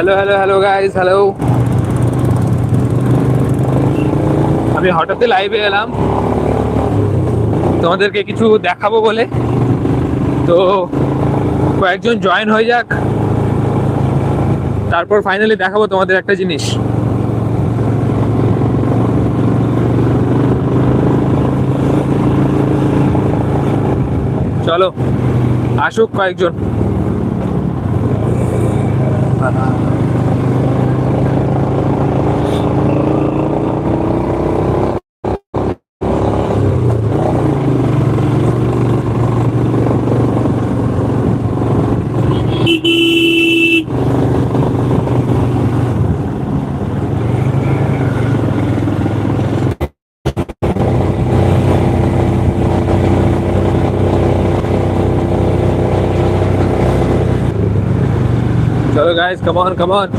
Hello hello hello guys hello আমি হঠাৎই লাইভে এলাম। তোমাদেরকে কিছু দেখাবো বলে। তো কয়েকজন জয়েন হয়ে যাক। তারপর ফাইনালি দেখাবো তোমাদের একটা জিনিস। চলো, আসুক কয়েকজন। para guys. Come on, come on.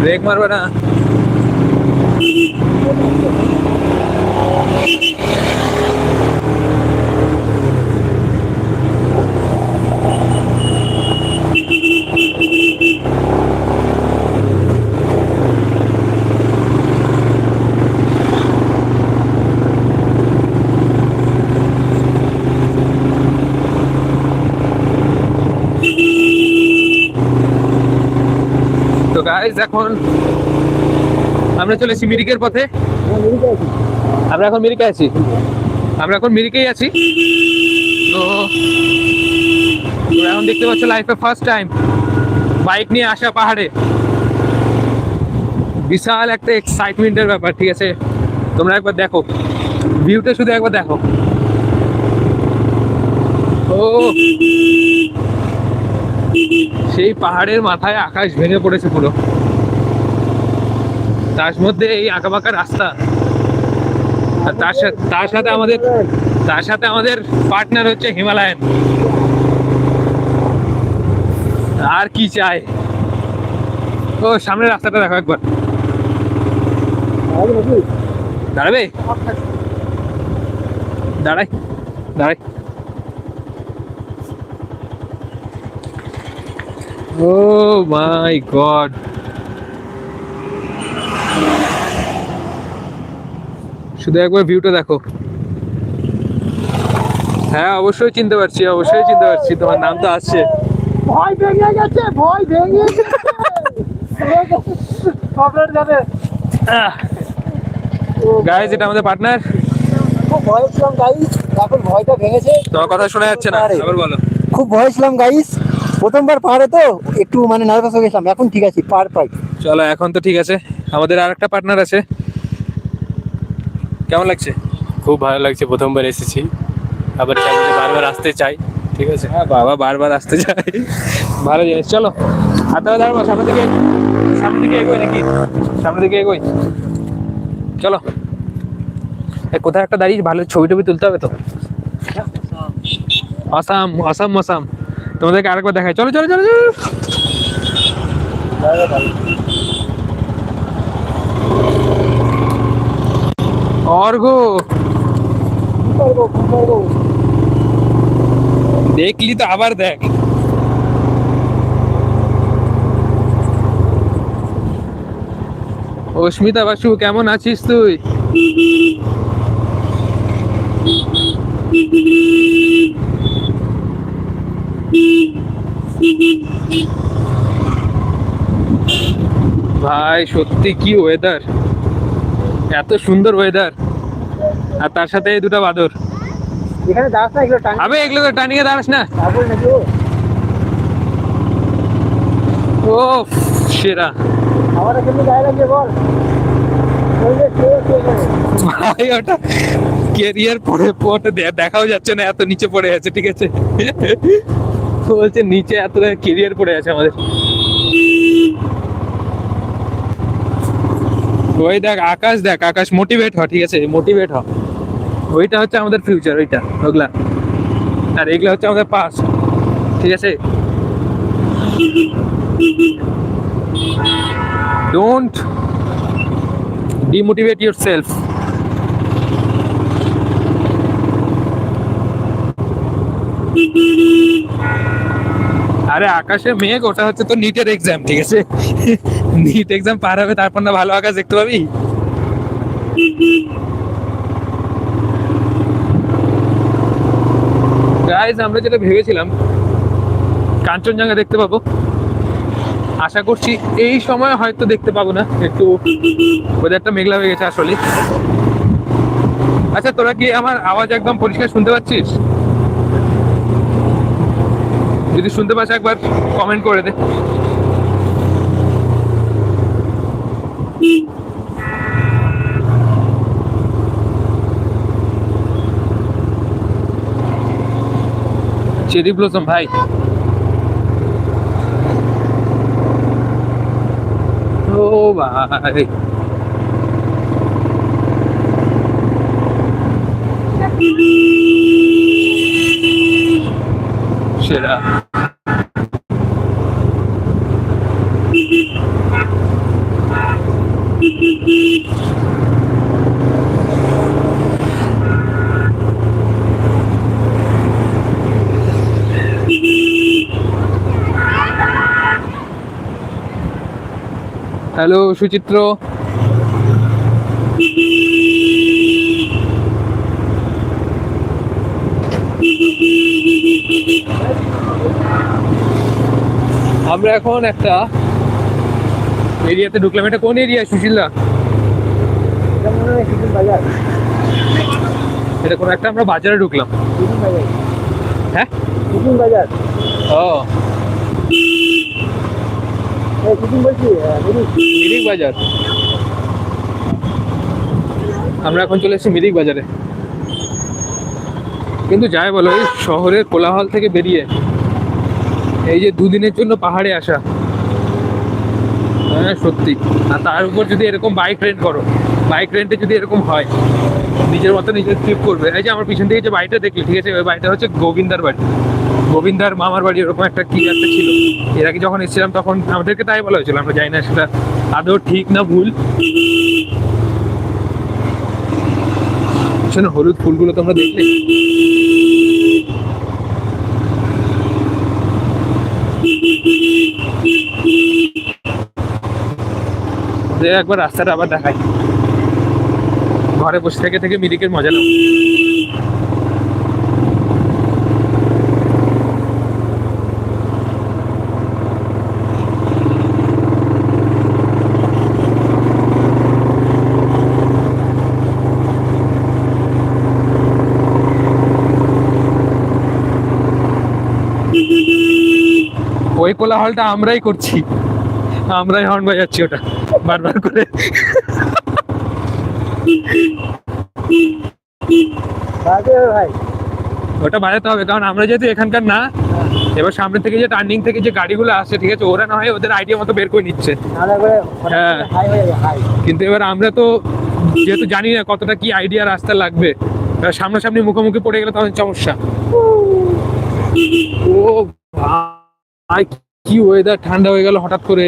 Break marwa na. Thank you. তো গাইস এখন আমরা চলেছি মিরিকের পথে। আমরা এখন মিরিকে আছি। আমরা এখন মিরিকেই আছি। তো এখন দেখতে পাচ্ছ লাইফে ফার্স্ট টাইম বাইক নিয়ে আসা পাহাড়ে। বিশাল একটা এক্সাইটমেন্টের ব্যাপার, ঠিক আছে? তোমরা একবার দেখো। ভিউটা শুধু একবার দেখো। ও! সেই পাহাড়ের মাথায় আকাশ ভেঙে পড়েছে পুরো। তার মধ্যে এই আঁকাবাঁকা রাস্তা। তার সাথে তার সাথে আমাদের, তার সাথে আমাদের পার্টনার হচ্ছে হিমালয়ান। আর কি চাই? ও, সামনের রাস্তাটা দেখো একবার। দাঁড়াবে? দাঁড়াই দাঁড়াই। Oh my god. শুধু একবার ভিউটা দেখো। হ্যাঁ অবশ্যই চিনতে পারছি অবশ্যই চিনতে পারছি তোমার নাম তো আসছে ভয় ভেঙে গেছে ভয় ভেঙে যাবে। গাইজ এটা আমাদের পার্টনার খুব ভয় ছিলাম গাইস এখন ভয়টা ভেঙেছে। তোমার কথা শোনা যাচ্ছে না আবার বলো। খুব ভয় ছিলাম গাইস প্রথমবার পাহাড়ে তো একটু মানে নার্ভাস হয়ে গেছিলাম। এখন ঠিক আছে পার পাই। চলো এখন তো ঠিক আছে। আমাদের আর একটা পার্টনার আছে। কেমন লাগছে? খুব ভালো লাগছে প্রথমবার এসেছি। আবার বারবার আসতে চাই ঠিক আছে? হ্যাঁ বাবা বারবার আসতে চাই ভালো জিনিস। চলো হাতে দাঁড়াবো সামনে দিকে সামনের দিকে এগোই নাকি? সামনের দিকে এগোই চলো। এ কোথায় একটা দাঁড়িয়ে ভালো ছবি টবি তুলতে হবে তো? আসাম আসাম আসাম। তোমাদেরকে আরেকবার দেখাই। চলো চলো চলো চলো। অর্ঘ। দেখলি তো, আবার দেখ। অস্মিতা বাসু, কেমন আছিস তুই? ভাই সত্যি কি ওয়েদার এত সুন্দর ওয়েদার আর তার সাথে এই দুটো বাদর। এখানে দাঁড়াস না এগুলো আবে এগুলো তো টানিয়ে দাঁড়াস না। ও? ও সেরা। আমার কেমনি গায়ে লাগছে বল। ওই যে কে কে করে ভাই ওটা কেরিয়ার পরে পরে দে- দেখাও যাচ্ছে না এত নিচে পড়ে আছে ঠিক আছে? বলছে নিচে এত কেরিয়ার পড়ে আছে আমাদের। ওই দেখ, আকাশ দেখ, আকাশ মোটিভেট হ, ঠিক আছে? মোটিভেট হ। ওইটা হচ্ছে আমাদের ফিউচার ওইটা, ওগুলা। আর এগুলা হচ্ছে আমাদের পাস ঠিক আছে? Don't demotivate yourself. আরে আকাশে মেঘ, ওটা হচ্ছে তো নিটের এক্সাম ঠিক আছে? নিট এক্সাম পার হবে, তারপর না ভালো আকাশ দেখতে পাবি? গাইজ আমরা যেটা ভেবেছিলাম, কাঞ্চনজঙ্ঘা দেখতে পাবো। আশা করছি এই সময় হয়তো দেখতে পাবো না, একটু ওয়েদারটা মেঘলা হয়ে গেছে আসলে আচ্ছা তোরা কি আমার আওয়াজ একদম পরিষ্কার শুনতে পাচ্ছিস? যদি শুনতে পাস একবার কমেন্ট করে দে। চেরি ব্লসম ভাই ও ভাই। সেরা। হ্যালো সুচিত্র। আমরা এখন একটা এরিয়াতে ঢুকলাম। এটা কোন এরিয়া সুশীলদা এটা একটা আমরা বাজারে ঢুকলাম। হ্যাঁ? বাজার ও। মিরিক বাজার। আমরা এখন চলে এসেছি মিরিক বাজারে। কিন্তু যাই বলো, এই শহরের কোলাহল থেকে বেরিয়ে এই যে দুদিনের জন্য পাহাড়ে আসা। হ্যাঁ সত্যি। আর তার উপর যদি এরকম বাইক রেন্ট করো বাইক রেন্টে যদি এরকম হয়, নিজের মতো নিজের ট্রিপ করবে। এই যে আমার পিছন থেকে যে বাড়িটা দেখলি, ঠিক আছে? ওই বাড়িটা হচ্ছে গোবিন্দার বাড়ি। গোবিন্দার মামার বাড়ি এরকম একটা কি একটা ছিল। এর আগে যখন এসেছিলাম তখন আমাদেরকে তাই বলা হয়েছিল, আমরা জানি না সেটা আদৌ ঠিক না ভুল। শোনো, হলুদ ফুলগুলো তোমরা দেখলে? যে একবার রাস্তাটা আবার দেখাই। ঘরে বসে থেকে থেকে মিরিকের মজা নাও। ওই কোলাহলটা আমরাই করছি। আমরাই হর্ন বাজাচ্ছি ওটা। বারবার করে। ওটা বাজাতে হবে কারণ আমরা যেহেতু এখানকার না এবার সামনে থেকে যে টার্নিং থেকে যে গাড়িগুলো আসছে ঠিক আছে ওরা না হয় ওদের আইডিয়া মতো বের করে নিচ্ছে। হ্যাঁ। কিন্তু এবার আমরা তো যেহেতু জানি না কতটা কি আইডিয়া রাস্তা লাগবে সামনাসামনি মুখোমুখি পড়ে গেলে তখন সমস্যা। ও ভাই কি ওয়েদার ঠান্ডা হয়ে গেল হঠাৎ করে।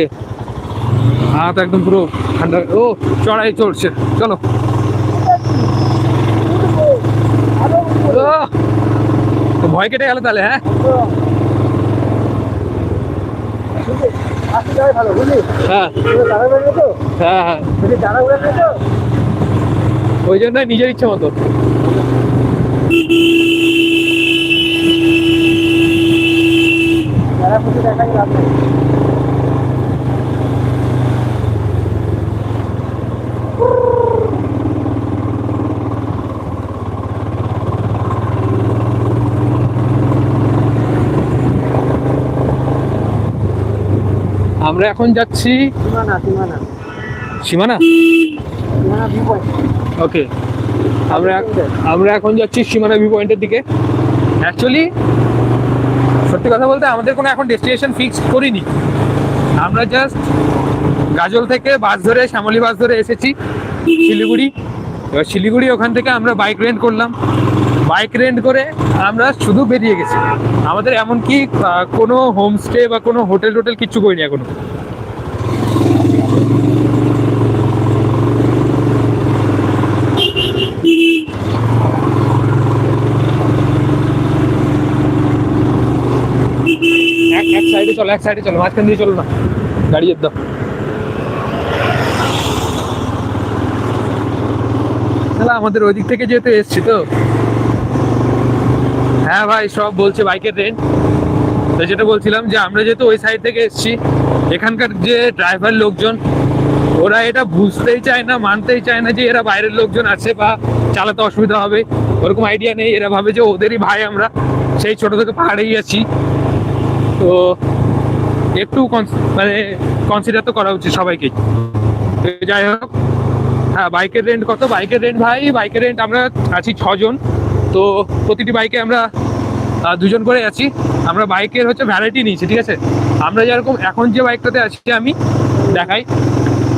হাত একদম পুরো ঠান্ডা। ও, চড়াই চড়ছে। চলো। ভয় কেটে গেল তাহলে হ্যাঁ? হ্যাঁ। হ্যাঁ হ্যাঁ। ওই জন্য নিজের ইচ্ছে মতো। দেখা আমরা এখন যাচ্ছি সীমানা ওকে। আমরা আমরা এখন যাচ্ছি সীমানা ভিউ পয়েন্টের দিকে। অ্যাকচুয়ালি সত্যি কথা বলতে আমাদের কোনো এখন ডেস্টিনেশন ফিক্স করিনি। আমরা জাস্ট গাজল থেকে বাস ধরে শ্যামলী বাস ধরে এসেছি শিলিগুড়ি। এবার শিলিগুড়ি ওখান থেকে আমরা বাইক রেন্ট করলাম। বাইক রেন্ট করে আমরা শুধু বেরিয়ে গেছি। আমাদের এমনকি কোনো হোমস্টে বা কোনো হোটেল টোটেল কিচ্ছু করিনি এখনও। এক সাইড এক সাইডে চলো, মাঝখান দিয়ে চলো না। গাড়ি আমাদের ওই দিক থেকে যেহেতু এসছি তো হ্যাঁ ভাই, সব বলছে বাইকের রেন্ট তো যেটা বলছিলাম যে আমরা যেহেতু ওই সাইড থেকে এসছি, এখানকার যে ড্রাইভার লোকজন, ওরা এটা বুঝতেই চায় না, মানতেই চায় না যে এরা বাইরের লোকজন আছে বা চালাতে অসুবিধা হবে। ওরকম আইডিয়া নেই, এরা ভাবে যে ওদেরই ভাই আমরা, সেই ছোট থেকে পাহাড়েই আছি। তো একটু মানে কনসিডার তো করা উচিত সবাইকেই তো যাই হোক হ্যাঁ বাইকের রেন্ট কত? বাইকের রেন্ট ভাই, বাইকের রেন্ট আমরা আছি ছজন। তো প্রতিটি বাইকে আমরা দুজন করে আছি। আমরা বাইকের হচ্ছে ভ্যারাইটি নিয়েছি ঠিক আছে? আমরা যেরকম এখন যে বাইকটাতে আছি আমি দেখাই।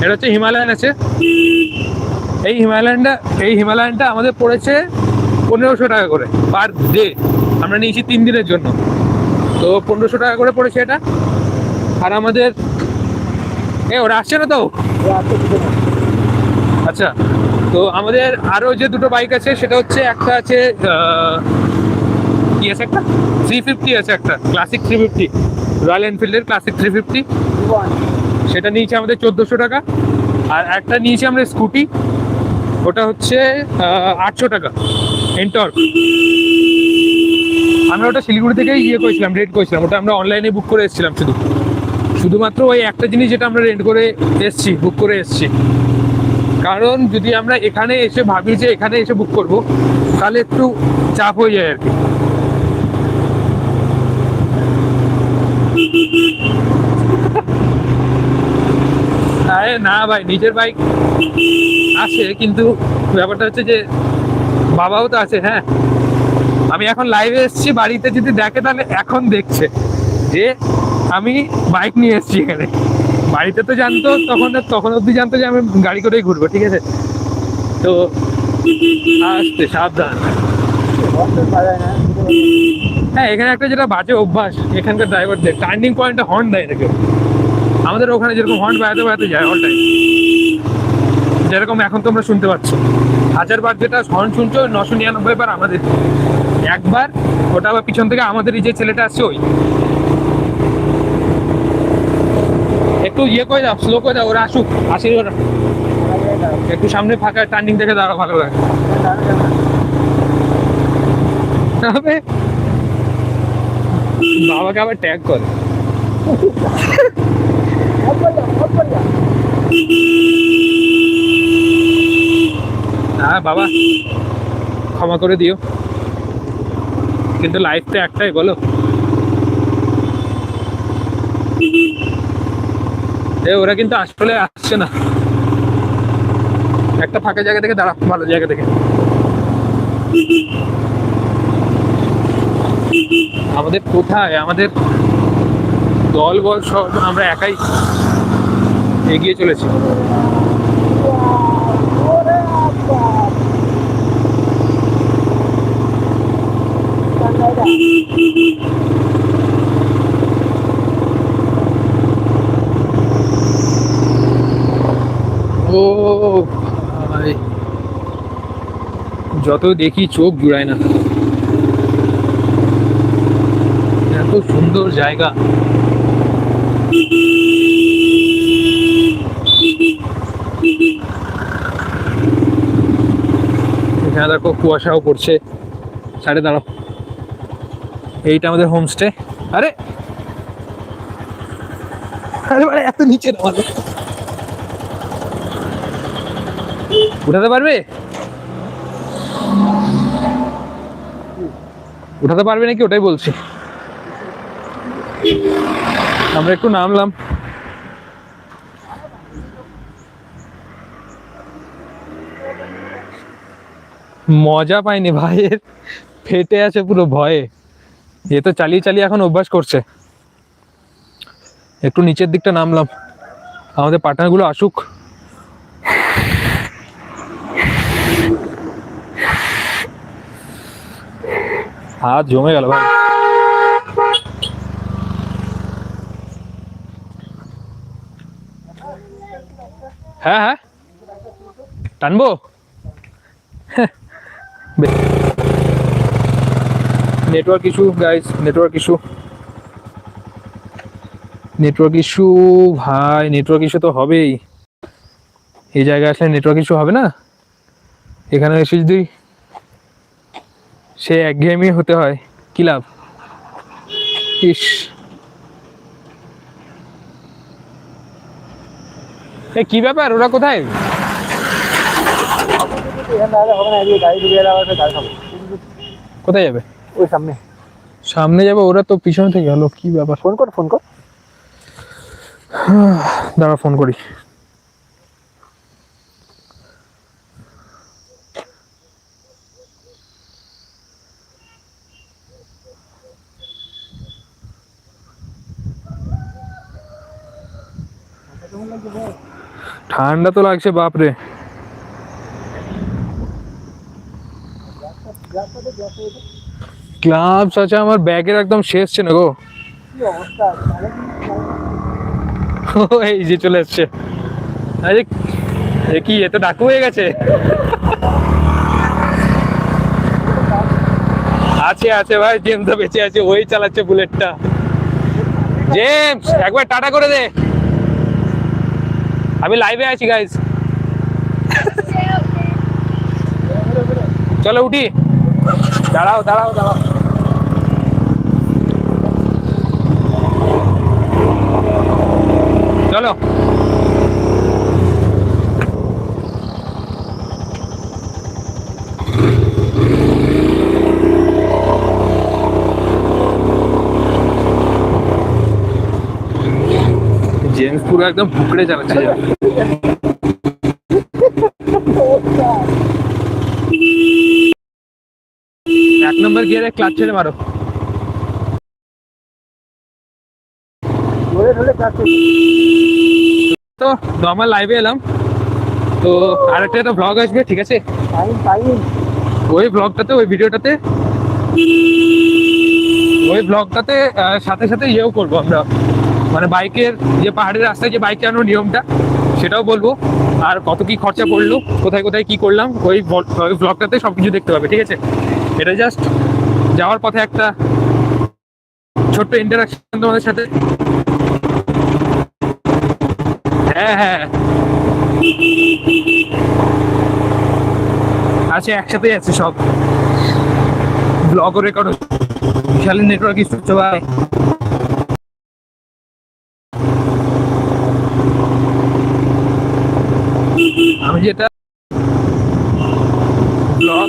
এটা হচ্ছে হিমালয়ান আছে। এই হিমালয়ানটা এই হিমালয়ানটা আমাদের পড়েছে পনেরোশো টাকা করে পার ডে আমরা নিয়েছি তিন দিনের জন্য। তো পনেরোশো টাকা করে পড়েছে এটা। আর আমাদের এ ওরা আসছে না তো? আচ্ছা। তো আমাদের আরও যে দুটো বাইক আছে, সেটা হচ্ছে একটা আছে কি আছে একটা? থ্রি ফিফটি আছে একটা ক্লাসিক থ্রি ফিফটি রয়্যাল এনফিল্ডের ক্লাসিক থ্রি ফিফটি সেটা নিয়েছে আমাদের চোদ্দোশো টাকা। আর একটা নিয়েছি আমরা স্কুটি ওটা হচ্ছে আটশো টাকা এন্টর্ক আমরা ওটা শিলিগুড়ি থেকেই ইয়ে করেছিলাম রেন্ট করেছিলাম, ওটা আমরা অনলাইনে বুক করে এসেছিলাম শুধু। শুধুমাত্র ওই একটা জিনিস যেটা আমরা রেন্ট করে এসছি বুক করে এসছি। কারণ যদি আমরা এখানে এসে ভাবি যে এখানে এসে বুক করব, তাহলে একটু চাপ হয়ে যায় আর কি। আরে না ভাই, নিজের বাইক আছে, কিন্তু ব্যাপারটা হচ্ছে যে বাবাও তো আছে হ্যাঁ। আমি এখন লাইভে এসেছি, বাড়িতে যদি দেখে তাহলে এখন দেখছে যে আমি বাইক নিয়ে এসেছি এখানে। বাড়িতে তো জানতো, তখন তখন অব্দি জানতো যে আমি গাড়ি করেই ঘুরবো, ঠিক আছে? তো আসতে, সাবধান। হ্যাঁ এখানে একটা যেটা বাজে অভ্যাস, এখানকার ড্রাইভারদের টার্নিং পয়েন্টে হর্ন দেয় কেউ আমাদের ওখানে যেরকম হর্ন বাজাতে বাজাতে যায় অল টাইম যেরকম এখন তোমরা শুনতে পাচ্ছ। হাজার বার যেটা হর্ন শুনছো, নশো নিরানব্বই বার আমাদের। একবার ওটা আবার পিছন থেকে আমাদের এই যে ছেলেটা আসছে, ওই। একটু ইয়ে করে দাও স্লো করে দাও, ওরা আসুক, আসি ওরা। একটু সামনে ফাঁকা টার্নিং দেখে দাঁড়া ভালো লাগে তবে বাবাকে আবার ট্যাগ করে। হ্যাঁ বাবা। ক্ষমা করে দিও। কিন্তু লাইফ তো একটাই, বলো। ওরা কিন্তু আসলে আসছে না। একটা ফাঁকা জায়গা থেকে দাঁড়া, ভালো জায়গা থেকে আমাদের কোথায়? আমাদের দল বল সব আমরা একাই এগিয়ে চলেছি ও ভাই যত দেখি চোখ জুড়ায় না। এত সুন্দর জায়গা। এখানে দেখো কুয়াশাও পড়ছে। সাইডে দাঁড়াও। এইটা আমাদের হোমস্টে। আরে! আরে বাড়া, এত নিচে উঠাতে পারবে? উঠাতে পারবে নাকি ওটাই বলছি। আমরা একটু নামলাম। মজা পাইনি ভাইয়ের ফেটে আছে পুরো ভয়ে। এ তো চালিয়ে চালিয়ে এখন অভ্যাস করছে। একটু নিচের দিকটা নামলাম। আমাদের পার্টনারগুলো আসুক। হাত জমে গেল ভাই। হ্যাঁ হ্যাঁ। টানবো? Network issue guys network issue. Network issue, ভাই, নেটওয়ার্ক ইস্যু তো হবেই। এই জায়গায় আসলে নেটওয়ার্ক ইস্যু হবে না? এখানে এসে যদি সে একঘেয়েমি হতে হয়। কি লাভ? ইস। এ কি ব্যাপার? ওরা কোথায়? কোথায় যাবে? ওই সামনে। সামনে যাবে? ওরা তো পিছনে থেকে গেল। কি ব্যাপার? ফোন কর ফোন কর। দাঁড়া ফোন করি। ঠান্ডা তো লাগছে, বাপরে। গ্লাভস আছে আমার, ব্যাগের একদম শেষ ছিল গো। এই যে চলে এসছে। আরে কি এত ডাকু হয়ে গেছে। আছে আছে ভাই জেমস বেঁচে আছে, ওই চালাচ্ছে বুলেটটা জেমস একবার টাটা করে দে। আমি লাইভে আছি গাইস চলো উঠি দাঁড়াও দাঁড়াও দাঁড়াও চলো জেমস পুরো একদম ফুকড়ে চালাচ্ছে এক নম্বর গিয়ারে ক্লাচ ছেড়ে মারো। তো নর্মাল লাইভে এলাম। তো আরেকটা একটা ব্লগ আসবে ঠিক আছে? ওই ব্লগটাতে ওই ভিডিওটাতে ওই ব্লগটাতে সাথে সাথে ইয়েও করব আমরা। মানে বাইকের যে পাহাড়ের রাস্তায় যে বাইক চালানোর নিয়মটা, সেটাও বলব। আর কত কি খরচা পড়ল, কোথায় কোথায় কি করলাম, ওই ব্লগটাতে সব কিছু দেখতে পাবে, ঠিক আছে? এটা জাস্ট যাওয়ার পথে একটা ছোট্ট ইন্টারাকশন তোমাদের সাথে। হ্যাঁ হ্যাঁ। আছে, একসাথেই আছে সব। ব্লগও রেকর্ড বিশাল নেটওয়ার্ক ইস্যু হচ্ছে ভাই আমি যেটা ব্লগ